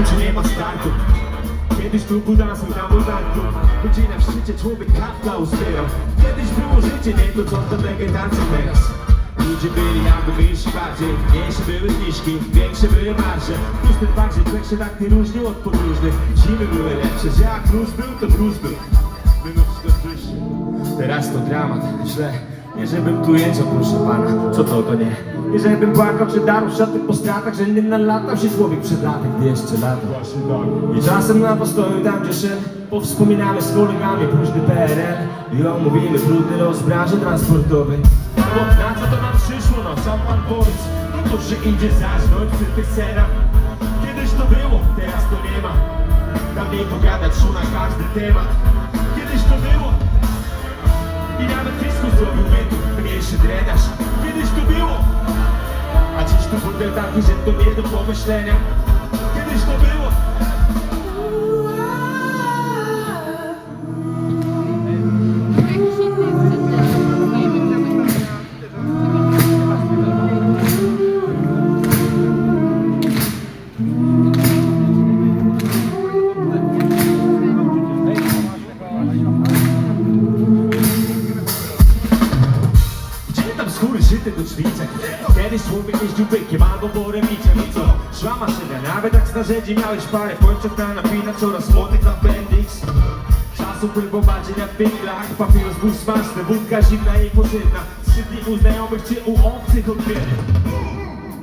tańczy nie ma startu Kiedyś tu był dansu na bulwarku Godzina w szczycie, człowiek kapla uzbierał Kiedyś było życie, nie to co to wegetacje teraz. Ludzie byli jakby wyjść bardziej. Mniejsze były zniżki, większe były marże. Plus ten fakt, że człowiek się tak nie różnił od podróżnych. Zimy były lepsze, że jak mróz był, to mróz był. Mimo wszystko przyjście Teraz to dramat, źle. Nie żebym tu jęczał, proszę pana. Co to, to nie Nie żebym płakał czy darł szaty po stratach Że nie nalatał się człowiek przed laty Gdy jeszcze lato. I czasem na postoju tam gdzie szedł Powspominamy z kolegami późny PRL I omówimy trudny los branży transportowej. Bo na co to nam przyszło, no sam pan powiedz No to, że idzie zasnąć przy tych scenach. Kiedyś to było, teraz to nie ma. Dawniej pogadać szło na każdy temat. Kiedyś to było. I nawet fisku zrobił bytu Mniejszy drenaż. Kiedyś to było tu burdel taki, że to nie do pomyślenia skóry szyte do ćwiczeń? Kiedyś człowiek jeździł bykiem albo boremiczem i co? Szła maszyna, nawet jak z narzędzi miałeś parę. Pończok na napina, coraz młodych appendix Czasu pływał bardziej na figlach Papieros był smaczny, wódka zimna i pożywna Trzy dni u znajomych czy u obcych odbiedy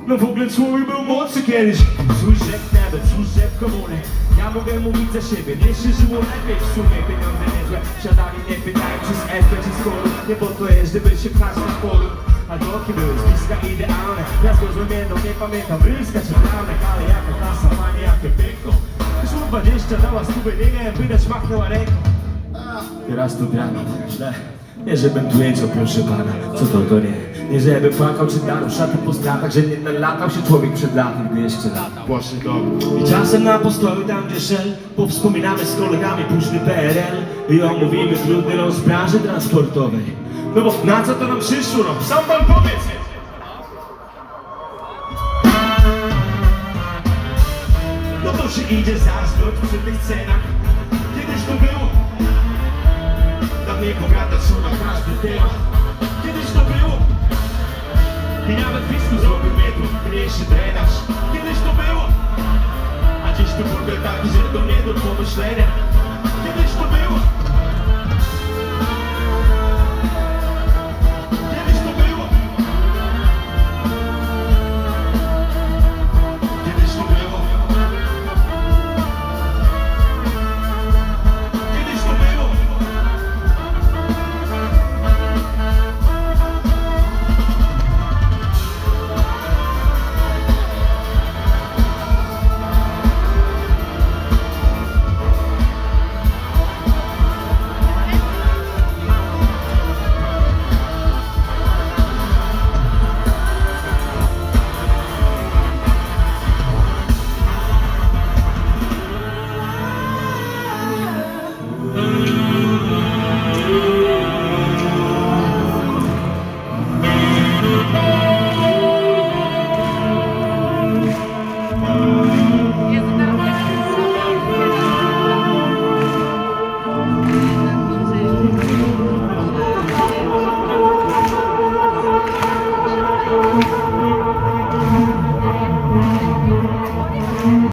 no w ogóle człowiek był młodszy kiedyś. Słyszę nawet, słyszę w komuny Ja mogę mówić za siebie, nie się żyło lepiej. W sumie Pieniądze niezłe, siadali nie pytają czy z SP czy z kolu Nie po to jest, żeby się pchać na polu A drogi były z bliska idealne. Ja z jedną, nie pamiętam Rylska czy Branek, ale jaka klasa, panie jakie piękno. Wyszło 20, dała stówę, nie miałem wydać, machnęła ręką. Teraz tu grano, źle Nie żebym tu jęczał, proszę pana, co to to nie. Nie żebym płakał czy darł szaty po stratach Że nie nalatał się człowiek przed latem, gdy jeszcze latał I czasem na postoju tam gdzie szedł Powspominamy z kolegami późny PRL I omówimy trudny los branży transportowej. No bo na co to nam przyszło, no? Sam pan powiedz! No to się idzie zazdrość przy tych cenach. Kiedyś to było. Dawniej pogadać szło na każdy temat Kiedyś to było I nawet pisku zrobił metr Mniejszy drenaż A dziś tu burdel taki, że to nie do